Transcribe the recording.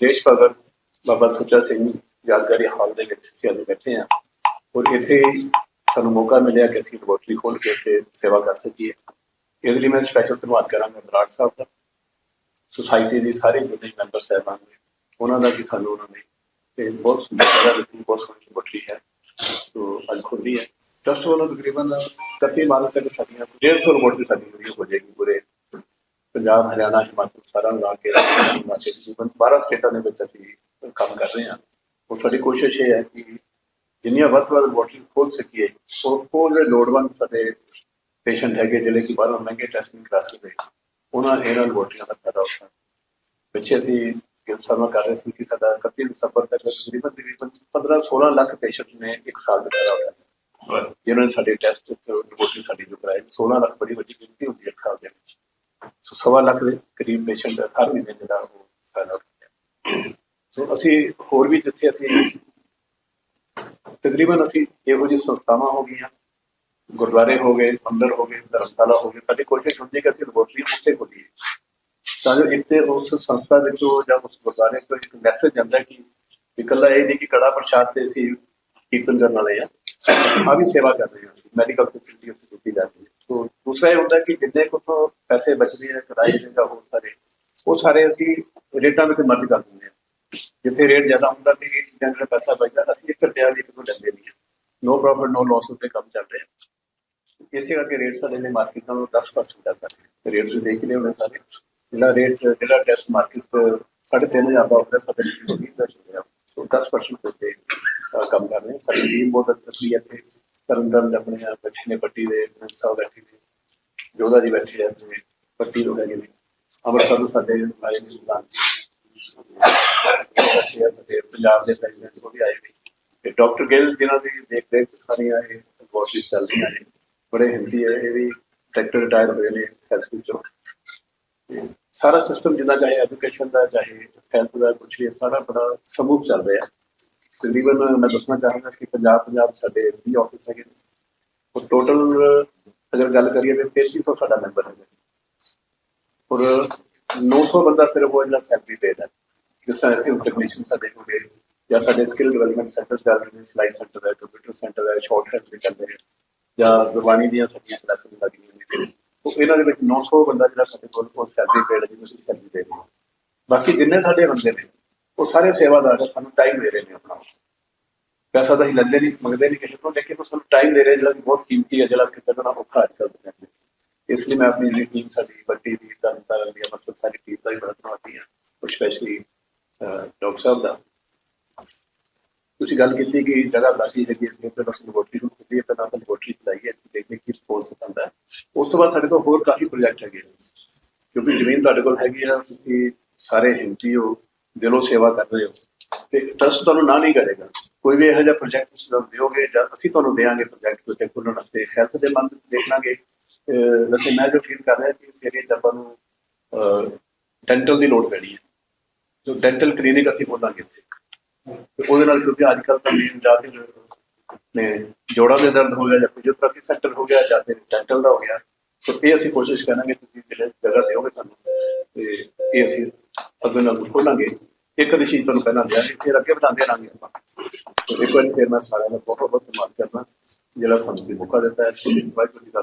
ਦੇਸ਼ ਭਗਤ ਬਾਬਾ ਸੁੱਚਾ ਸਿੰਘ ਯਾਦਗਾਰੀ ਹਾਲ ਦੇ ਵਿੱਚ ਅਸੀਂ ਅੱਜ ਬੈਠੇ ਹਾਂ ਔਰ ਇੱਥੇ ਸਾਨੂੰ ਮੌਕਾ ਮਿਲਿਆ ਕਿ ਅਸੀਂ ਲੈਬੋਰਟਰੀ ਖੋਲ੍ਹ ਕੇ ਇੱਥੇ ਸੇਵਾ ਕਰ ਸਕੀਏ। ਇਹਦੇ ਲਈ ਮੈਂ ਸਪੈਸ਼ਲ ਧੰਨਵਾਦ ਕਰਾਂਗਾ ਬਰਾੜ ਸਾਹਿਬ ਦਾ ਸੁਸਾਇਟੀ ਦੇ ਸਾਰੇ ਜਿਹੜੇ ਮੈਂਬਰ ਸਾਹਿਬਾਨ ਨੇ, ਉਹਨਾਂ ਦਾ ਵੀ ਸਾਨੂੰ ਉਹਨਾਂ ਨੇ ਤੇ ਬਹੁਤ ਸੁੰਦਰ ਜਗ੍ਹਾ ਦਿੱਤੀ, ਬਹੁਤ ਸੋਹਣੀ ਲੈਬੋਰਟਰੀ ਹੈ, ਸੋ ਅੱਜ ਖੁੱਲੀ ਹੈ। ਟਰਸਟ ਵੱਲੋਂ ਤਕਰੀਬਨ 31 ਮਾਰਚ ਤੱਕ ਸਾਡੀਆਂ 150 ਲੈਬੋਰਟਰੀ ਸਾਡੀ ਜਿਹੜੀ ਹੋ ਜਾਏਗੀ ਪੂਰੇ ਪੰਜਾਬ ਹਰਿਆਣਾ ਹਿਮਾਚਲ ਸਾਰਾ ਮਿਲਾ ਕੇ ਹਿਮਾਚਲ ਤਕਰੀਬਨ 12 ਸਟੇਟਾਂ ਦੇ ਵਿੱਚ ਅਸੀਂ ਕੰਮ ਕਰ ਰਹੇ ਹਾਂ। ਉਹ ਸਾਡੀ ਕੋਸ਼ਿਸ਼ ਇਹ ਹੈ ਕਿ ਜਿੰਨੀਆਂ ਵੱਧ ਤੋਂ ਵੱਧ ਲੈਬੋਰਟਰੀ ਖੋਲ ਸਕੀਏ ਉਹ ਉਹ ਜਿਹੜੇ ਲੋੜਵੰਦ ਸਾਡੇ ਪੇਸ਼ੈਂਟ ਹੈਗੇ ਜਿਹੜੇ ਕਿ ਬਾਹਰੋਂ ਮਹਿੰਗੇ ਟੈਸਟਿੰਗ ਕਰਾ ਸਕਦੇ ਉਹਨਾਂ ਇਹਨਾਂ ਲੈਬੋਰਟਰੀਆਂ ਦਾ ਫਾਇਦਾ ਉਠਾਉਣ ਪਿੱਛੇ ਅਸੀਂ ਗਿਲ ਸਰਮਾ ਕਰ ਰਹੇ ਸੀ ਕਿ ਸਾਡਾ 31 ਦਸੰਬਰ ਤੱਕ ਤਕਰੀਬਨ ਤਕਰੀਬਨ 15 16 ਲੱਖ ਪੇਸ਼ੈਂਟ ਨੇ ਇੱਕ ਸਾਲ ਦਾ ਫਾਇਦਾ ਉਠਾਇਆ ਜਿਨ੍ਹਾਂ ਨੇ ਸਾਡੇ ਟੈਸਟ ਰਿਪੋਰਟ ਸਾਡੀ ਜੋ ਕਰਾਏ 16 ਲੱਖ ਬੜੀ ਵੱਡੀ ਗਿਣਤੀ ਹੁੰਦੀ ਹੈ ਇੱਕ ਸਾਲ ਦੇ ਵਿੱਚ। ਸੋ ਸਵਾ ਲੱਖ ਦੇ ਕਰੀਬ ਪੇਸ਼ੈਂਟ ਹਰ ਮਹੀਨੇ ਜਿਹੜਾ ਉਹ ਫਾਇਦਾ ਉਠਾਉਂਦੇ ਸੋ ਅਸੀਂ ਹੋਰ ਵੀ ਜਿੱਥੇ ਅਸੀਂ ਤਕਰੀਬਨ ਅਸੀਂ ਇਹੋ ਜਿਹੀ ਸੰਸਥਾਵਾਂ ਹੋ ਗਈਆਂ, ਗੁਰਦੁਆਰੇ ਹੋ ਗਏ, ਮੰਦਰ ਹੋ ਗਏ, ਧਰਮਸ਼ਾਲਾ ਹੋ ਗਏ ਸਾਡੀ ਕੋਸ਼ਿਸ਼ ਹੁੰਦੀ ਹੈ ਕਿ ਅਸੀਂ ਲੈਬੋਰਟਰੀ ਉੱਥੇ ਖੋਲੀਏ। ਤਾਂ ਜੋ ਇੱਥੇ ਉਸ ਸੰਸਥਾ ਵਿੱਚੋਂ ਜਾਂ ਉਸ ਗੁਰਦੁਆਰੇ ਤੋਂ ਇੱਕ ਮੈਸੇਜ ਜਾਂਦਾ ਕਿ ਇਕੱਲਾ ਇਹ ਨਹੀਂ ਕਿ ਕੜਾ ਪ੍ਰਸ਼ਾਦ ਤੇ ਅਸੀਂ ਕੀਰਤਨ ਕਰਨ ਵਾਲੇ ਆ ਆ ਵੀ ਸੇਵਾ ਕਰ ਰਹੇ ਹਾਂ ਮੈਡੀਕਲ ਫੈਸਿਲਿਟੀ ਉੱਥੇ ਦਿੱਤੀ ਜਾਂਦੀ ਸੋ ਦੂਸਰਾ ਇਹ ਹੁੰਦਾ ਕਿ ਜਿੰਨੇ ਕੁ ਤੋਂ ਪੈਸੇ ਬਚਦੇ ਆ ਕਿਰਾਏ ਦੇ ਜਾਂ ਹੋਰ ਸਾਰੇ, ਉਹ ਸਾਰੇ ਅਸੀਂ ਰੇਟਾਂ ਵਿੱਚ ਮਰਜ ਕਰ ਦਿੰਦੇ ਹਾਂ ਜਿੱਥੇ ਰੇਟ ਜ਼ਿਆਦਾ ਹੁੰਦਾ ਤੇ ਇਹ ਚੀਜ਼ਾਂ ਜਿਹੜਾ ਪੈਸਾ ਬਚਦਾ, ਅਸੀਂ ਇੱਕ ਰੁਪਿਆ ਵੀ ਕਿਤੋਂ ਲੈਂਦੇ ਨਹੀਂ ਨੋ ਪ੍ਰੋਫਿਟ ਨੋ ਲਾਸ ਉੱਤੇ ਕੰਮ ਚੱਲ ਰਿਹਾ। ਇਸੇ ਕਰਕੇ ਰੇਟ ਸਾਡੇ ਨੇ ਮਾਰਕੀਟ ਨਾਲੋਂ 10% ਦਾ ਸਾਡੇ। ਰੇਟ ਤੁਸੀਂ ਦੇਖ ਰਹੇ ਹੋਣੇ ਸਾਰੇ। ਜਿਹੜਾ ਰੇਟ, ਜਿਹੜਾ ਟੈਸਟ ਮਾਰਕੀਟ ਤੋਂ 3.5 ਦਾ ਹੁੰਦਾ ਸਾਡੇ ਲਈ ਹੋਗੀ ਦਾ ਚੱਲ ਸੋ 10% ਉੱਤੇ ਕੰਮ ਕਰ ਰਹੇ ਸਾਡੀ ਟੀਮ ਬਹੁਤ ਅੱਛੀ ਹੈ ਤਰਨਤਾਰਨ ਦੇ ਆਪਣੇ ਆਪ ਬੈਠੇ ਨੇ, ਪੱਟੀ ਦੇ ਸਾਹਿਬ ਬੈਠੇ ਨੇ, ਜੋਧਾ ਜੀ ਬੈਠੇ ਆ ਤੇ ਪੱਟੀ ਲੋਕ ਹੈਗੇ ਨੇ। ਅੰਮ੍ਰਿਤਸਰ ਤੋਂ ਸਾਡੇ ਆਏ ਨੇ ਸੁਲਤਾਨ ਬੈਠੇ ਸਾਡੇ ਪੰਜਾਬ ਦੇ ਪ੍ਰੈਜ਼ੀਡੈਂਟ ਉਹ ਵੀ ਆਏ ਨੇ। ਤੇ ਡਾਕਟਰ ਗਿੱਲ ਜਿਨ੍ਹਾਂ ਦੀ ਦੇਖ ਦੇਖ ਚ ਸਾਰੀਆਂ ਇਹ ਚੱਲ ਰਹੀਆਂ ਨੇ। ਬੜੇ ਹਿੰਦੀ ਹੈ ਇਹ ਵੀ ਡਾਕਟਰ ਰਿਟਾਇਰ ਹੋਏ ਨੇ ਹੈਲਥ ਵਿੱਚੋਂ। ਸਾਰਾ ਸਿਸਟਮ ਜਿੰਨਾ ਚਾਹੇ ਐਜੂਕੇਸ਼ਨ ਦਾ, ਚਾਹੇ ਹੈਲਥ ਦਾ ਕੁਝ ਵੀ ਸਾਰਾ ਬੜਾ ਸਮੂਹ ਚੱਲ ਰਿਹਾ। ਤਕਰੀਬਨ ਮੈਂ ਦੱਸਣਾ ਚਾਹਾਂਗਾ ਕਿ ਪੰਜਾਬ ਪੰਜਾਬ ਸਾਡੇ 20 ਆਫਿਸ ਹੈਗੇ ਨੇ ਉਹ ਟੋਟਲ ਅਗਰ ਗੱਲ ਕਰੀਏ ਤੇ 3300 ਸਾਡਾ ਮੈਂਬਰ ਹੈਗਾ ਔਰ 900 ਬੰਦਾ ਸਿਰਫ ਉਹ ਜਿਹੜਾ ਸੈਲਰੀ ਪੇਡ ਹੈ ਜਿਸ ਤਰ੍ਹਾਂ ਇੱਥੇ ਟੈਕਨੀਸ਼ੀਅਨ ਸਾਡੇ ਹੋ ਗਏ ਜਾਂ ਸਾਡੇ ਸਕਿੱਲ ਡਿਵੈਲਪਮੈਂਟ ਸੈਂਟਰ ਚੱਲ ਰਹੇ ਨੇ ਸਲਾਈਡ ਸੈਂਟਰ ਹੈ ਕੰਪਿਊਟਰ ਸੈਂਟਰ ਹੈ ਸ਼ਾਰਟ ਹੈਂਡ ਦੇ ਚੱਲ ਰਹੇ ਨੇ ਜਾਂ ਗੁਰਬਾਣੀ ਦੀਆਂ ਸਾਡੀਆਂ ਕਲਾਸਾਂ ਲੱਗੀਆਂ ਨੇ ਉਹ ਇਹਨਾਂ ਦੇ ਵਿੱਚ 900 ਬੰਦਾ ਜਿਹੜਾ ਸਾਡੇ ਕੋਲ ਉਹ ਸੈਲਰੀ ਪੇਡ ਹੈ ਜਿਹਨੂੰ ਅਸੀਂ ਸੈਲਰੀ ਦੇ ਰਹੇ ਹਾਂ ਬਾਕੀ ਜਿੰਨੇ ਸਾਡੇ ਬੰਦੇ ਨੇ ਉਹ ਸਾਰੇ ਸੇਵਾਦਾਰ ਸਾਨੂੰ ਟਾਈਮ ਦੇ ਰਹੇ ਨੇ ਆਪਣਾ। ਪੈਸਾ ਤਾਂ ਹੀ ਲੈਂਦੇ ਨਹੀਂ, ਮੰਗਦੇ ਨਹੀਂ ਕਿਸੇ ਤੋਂ, ਲੇਕਿਨ ਉਹ ਸਾਨੂੰ ਟਾਈਮ ਦੇ ਰਹੇ ਜਿਹੜਾ ਕਿ ਬਹੁਤ ਕੀਮਤੀ ਹੈ ਜਿਹੜਾ ਕਿਤੇ ਕੱਢਣਾ ਔਖਾ ਅੱਜ ਕੱਲ੍ਹ ਦੇ ਇਸ ਲਈ ਮੈਂ ਆਪਣੀ ਜਿਹੜੀ ਟੀਮ ਸਾਡੀ, ਵੱਡੀ ਦੀ ਤਰਨਤਾਰਨ ਦੀ ਮਤਲਬ ਸਾਡੀ ਟੀਮ ਦਾ ਹੀ ਬੜਾ ਬਣਾਉਂਦੀ ਹਾਂ ਸਪੈਸ਼ਲੀ ਡਾਕਟਰ ਸਾਹਿਬ ਦਾ। ਤੁਸੀਂ ਗੱਲ ਕੀਤੀ ਕਿ ਜਗ੍ਹਾ ਬਾਕੀ ਹੈਗੀ ਇਸ ਦੇ ਬਸ ਲੈਬੋਰਟਰੀ ਨੂੰ ਖੁੱਲੀ ਹੈ ਤਾਂ ਨਾਲ ਲੈਬੋਰਟਰੀ ਚਲਾਈ ਹੈ ਦੇਖਦੇ ਕੀ ਰਿਸਪੌਂਸ ਆਉਂਦਾ ਹੈ। ਉਸ ਤੋਂ ਬਾਅਦ ਸਾਡੇ ਕੋਲ ਹੋਰ ਕਾਫੀ ਪ੍ਰੋਜੈਕਟ ਹੈਗੇ ਨੇ। ਕਿਉਂਕਿ ਜ਼ਮੀਨ ਤੁਹਾਡੇ ਕੋਲ ਹੈਗੀ ਆ, ਤੁਸੀਂ ਸਾਰੇ ਹਿੰਦੀ ਹੋ ਦਿਲੋਂ ਸੇਵਾ ਕਰ ਰਹੇ ਹੋ। ਤੇ ਟਰਸਟ ਤੁਹਾਨੂੰ ਨਾ ਨਹੀਂ ਕਰੇਗਾ। ਕੋਈ ਵੀ ਇਹੋ ਜਿਹਾ ਪ੍ਰੋਜੈਕਟ ਤੁਸੀਂ ਸਾਨੂੰ ਦਿਓਗੇ ਜਾਂ ਅਸੀਂ ਤੁਹਾਨੂੰ ਦੇਵਾਂਗੇ ਪ੍ਰੋਜੈਕਟ ਉੱਤੇ ਖੋਲਣ ਵਾਸਤੇ ਹੈਲਥ ਦੇ ਮੰਦ ਦੇਖ ਲਾਂਗੇ। ਵੈਸੇ ਮੈਂ ਜੋ ਫੀਲ ਕਰ ਰਿਹਾ ਕਿ ਇਸ ਏਰੀਏ ਆਪਾਂ ਨੂੰ ਡੈਂਟਲ ਦੀ ਲੋੜ ਪੈਣੀ ਹੈ। ਜੋ ਡੈਂਟਲ ਕਲੀਨਿਕ ਅਸੀਂ ਖੋਲਾਂਗੇ। ਇੱਥੇ ਉਹਦੇ ਨਾਲ ਕਿਉਂਕਿ ਅੱਜ ਕੱਲ੍ਹ ਤਾਂ ਮੇਨ ਜਾ ਕੇ ਨੇ ਜੋੜਾਂ ਦੇ ਦਰਦ ਹੋ ਗਿਆ ਜਾਂ ਫਿਜ਼ੀਓਥੈਰੇਪੀ ਸੈਂਟਰ ਹੋ ਗਿਆ ਜਾਂ ਫਿਰ ਡੈਂਟਲ ਦਾ ਹੋ ਗਿਆ। ਸੋ ਇਹ ਅਸੀਂ ਕੋਸ਼ਿਸ਼ ਕਰਾਂਗੇ ਤੁਸੀਂ ਜਿਹੜੇ ਜਗ੍ਹਾ ਦਿਓਗੇ ਸਾਨੂੰ, ਤੇ ਇਹ ਅਸੀਂ ਅੱਗੇ ਨਾਲ ਖੋਲਾਂਗੇ। ਇੱਕ ਦੀ ਚੀਜ਼ ਤੁਹਾਨੂੰ ਪਹਿਲਾਂ ਦਿਆਂਗੇ ਫਿਰ ਅੱਗੇ ਵਧਾਉਂਦੇ ਰਹਾਂਗੇ ਆਪਾਂ। ਇੱਕ ਵਾਰੀ ਫਿਰ ਮੈਂ ਸਾਰਿਆਂ ਦਾ ਬਹੁਤ ਬਹੁਤ ਧੰਨਵਾਦ ਕਰਦਾ। ਜਿਹੜਾ ਸਾਨੂੰ ਇਹ ਮੌਕਾ ਦਿੱਤਾ ਹੈ ਵਾਹਿਗੁਰੂ ਜੀ ਦਾ